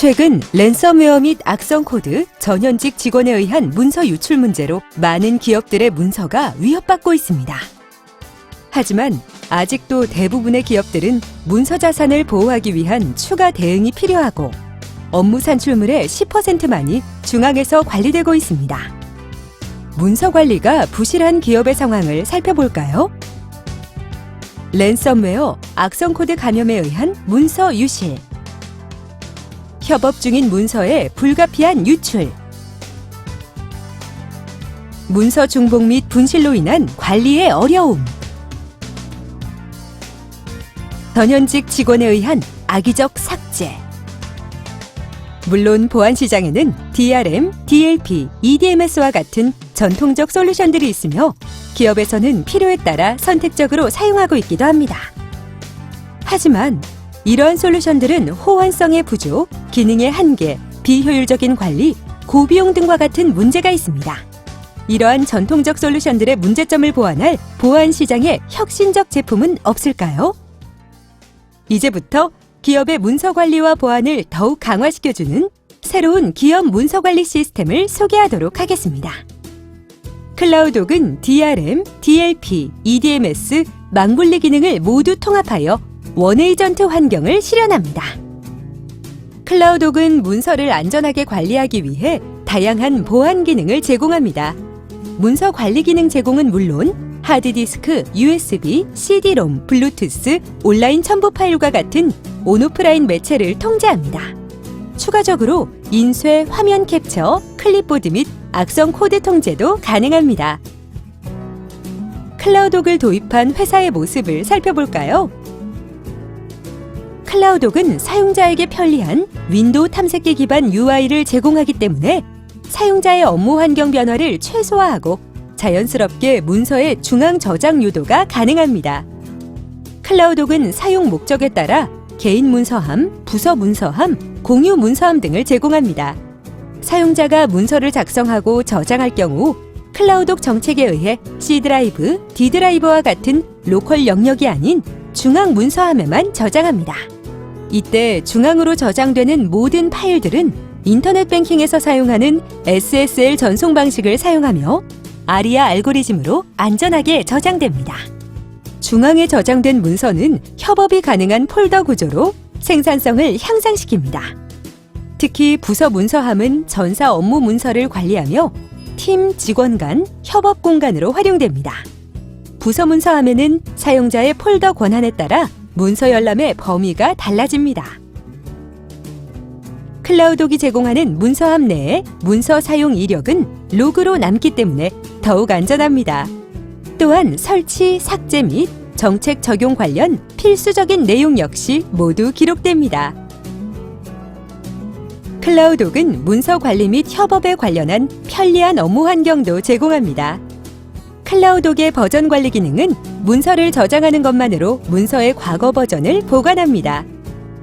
최근 랜섬웨어 및 악성 코드, 전현직 직원에 의한 문서 유출 문제로 많은 기업들의 문서가 위협받고 있습니다. 하지만 아직도 대부분의 기업들은 문서 자산을 보호하기 위한 추가 대응이 필요하고 업무 산출물의 10%만이 중앙에서 관리되고 있습니다. 문서 관리가 부실한 기업의 상황을 살펴볼까요? 랜섬웨어, 악성 코드 감염에 의한 문서 유실. 협업 중인 문서의 불가피한 유출. 문서 중복 및 분실로 인한 관리의 어려움. 전현직 직원에 의한 악의적 삭제. 물론 보안 시장에는 DRM, DLP, EDMS와 같은 전통적 솔루션들이 있으며 기업에서는 필요에 따라 선택적으로 사용하고 있기도 합니다. 하지만 이러한 솔루션들은 호환성의 부족, 기능의 한계, 비효율적인 관리, 고비용 등과 같은 문제가 있습니다. 이러한 전통적 솔루션들의 문제점을 보완할 보안 시장의 혁신적 제품은 없을까요? 이제부터 기업의 문서 관리와 보안을 더욱 강화시켜주는 새로운 기업 문서 관리 시스템을 소개하도록 하겠습니다. 클라우독은 DRM, DLP, EDMS, 망분리 기능을 모두 통합하여 원에이전트 환경을 실현합니다. 클라우독은 문서를 안전하게 관리하기 위해 다양한 보안 기능을 제공합니다. 문서 관리 기능 제공은 물론 하드디스크, USB, CD-롬, 블루투스, 온라인 첨부 파일과 같은 온오프라인 매체를 통제합니다. 추가적으로 인쇄, 화면 캡처, 클립보드 및 악성 코드 통제도 가능합니다. 클라우독을 도입한 회사의 모습을 살펴볼까요? 클라우독은 사용자에게 편리한 윈도우 탐색기 기반 UI를 제공하기 때문에 사용자의 업무 환경 변화를 최소화하고 자연스럽게 문서의 중앙 저장 유도가 가능합니다. 클라우독은 사용 목적에 따라 개인 문서함, 부서 문서함, 공유 문서함 등을 제공합니다. 사용자가 문서를 작성하고 저장할 경우 클라우독 정책에 의해 C 드라이브, D 드라이브와 같은 로컬 영역이 아닌 중앙 문서함에만 저장합니다. 이때 중앙으로 저장되는 모든 파일들은 인터넷 뱅킹에서 사용하는 SSL 전송 방식을 사용하며 아리아 알고리즘으로 안전하게 저장됩니다. 중앙에 저장된 문서는 협업이 가능한 폴더 구조로 생산성을 향상시킵니다. 특히 부서 문서함은 전사 업무 문서를 관리하며 팀 직원 간 협업 공간으로 활용됩니다. 부서 문서함에는 사용자의 폴더 권한에 따라 문서 열람의 범위가 달라집니다. 클라우독이 제공하는 문서함 내의 문서 사용 이력은 로그로 남기 때문에 더욱 안전합니다. 또한 설치, 삭제 및 정책 적용 관련 필수적인 내용 역시 모두 기록됩니다. 클라우독은 문서 관리 및 협업에 관련한 편리한 업무 환경도 제공합니다. 클라우독의 버전 관리 기능은 문서를 저장하는 것만으로 문서의 과거 버전을 보관합니다.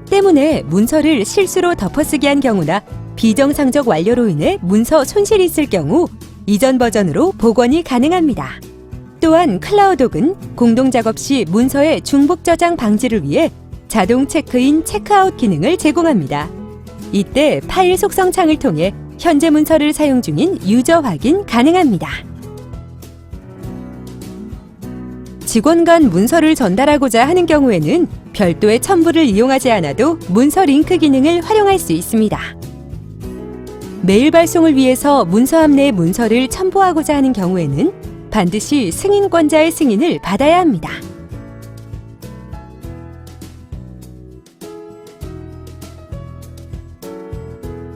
때문에 문서를 실수로 덮어쓰기 한 경우나 비정상적 완료로 인해 문서 손실이 있을 경우 이전 버전으로 복원이 가능합니다. 또한 클라우독은 공동 작업 시 문서의 중복 저장 방지를 위해 자동 체크인 체크아웃 기능을 제공합니다. 이때 파일 속성 창을 통해 현재 문서를 사용 중인 유저 확인 가능합니다. 직원 간 문서를 전달하고자 하는 경우에는 별도의 첨부를 이용하지 않아도 문서 링크 기능을 활용할 수 있습니다. 메일 발송을 위해서 문서 함 내 문서를 첨부하고자 하는 경우에는 반드시 승인권자의 승인을 받아야 합니다.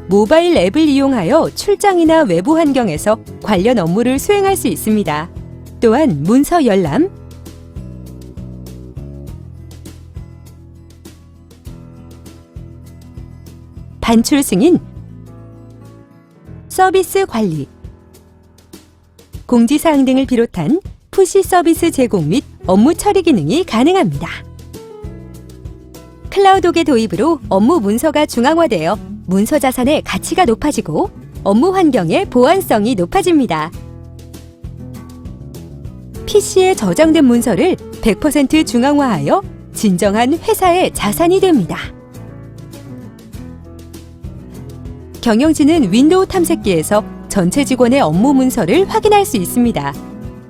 모바일 앱을 이용하여 출장이나 외부 환경에서 관련 업무를 수행할 수 있습니다. 또한 문서 열람, 반출 승인, 서비스 관리, 공지사항 등을 비롯한 푸시 서비스 제공 및 업무 처리 기능이 가능합니다. 클라우독의 도입으로 업무 문서가 중앙화되어 문서 자산의 가치가 높아지고 업무 환경의 보안성이 높아집니다. PC에 저장된 문서를 100% 중앙화하여 진정한 회사의 자산이 됩니다. 경영진은 윈도우 탐색기에서 전체 직원의 업무 문서를 확인할 수 있습니다.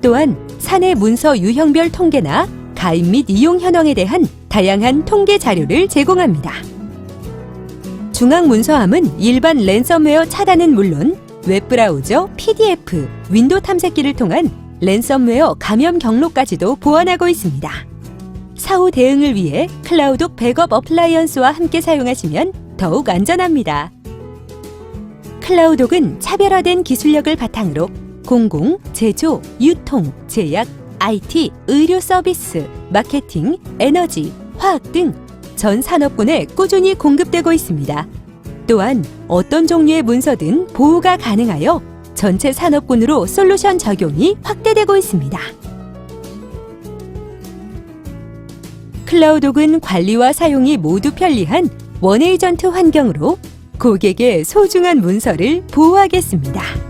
또한 사내 문서 유형별 통계나 가입 및 이용 현황에 대한 다양한 통계 자료를 제공합니다. 중앙 문서함은 일반 랜섬웨어 차단은 물론 웹브라우저, PDF, 윈도우 탐색기를 통한 랜섬웨어 감염 경로까지도 보완하고 있습니다. 사후 대응을 위해 클라우드 백업 어플라이언스와 함께 사용하시면 더욱 안전합니다. 클라우독은 차별화된 기술력을 바탕으로 공공, 제조, 유통, 제약, IT, 의료 서비스, 마케팅, 에너지, 화학 등 전 산업군에 꾸준히 공급되고 있습니다. 또한 어떤 종류의 문서든 보호가 가능하여 전체 산업군으로 솔루션 적용이 확대되고 있습니다. 클라우독은 관리와 사용이 모두 편리한 원에이전트 환경으로 고객의 소중한 문서를 보호하겠습니다.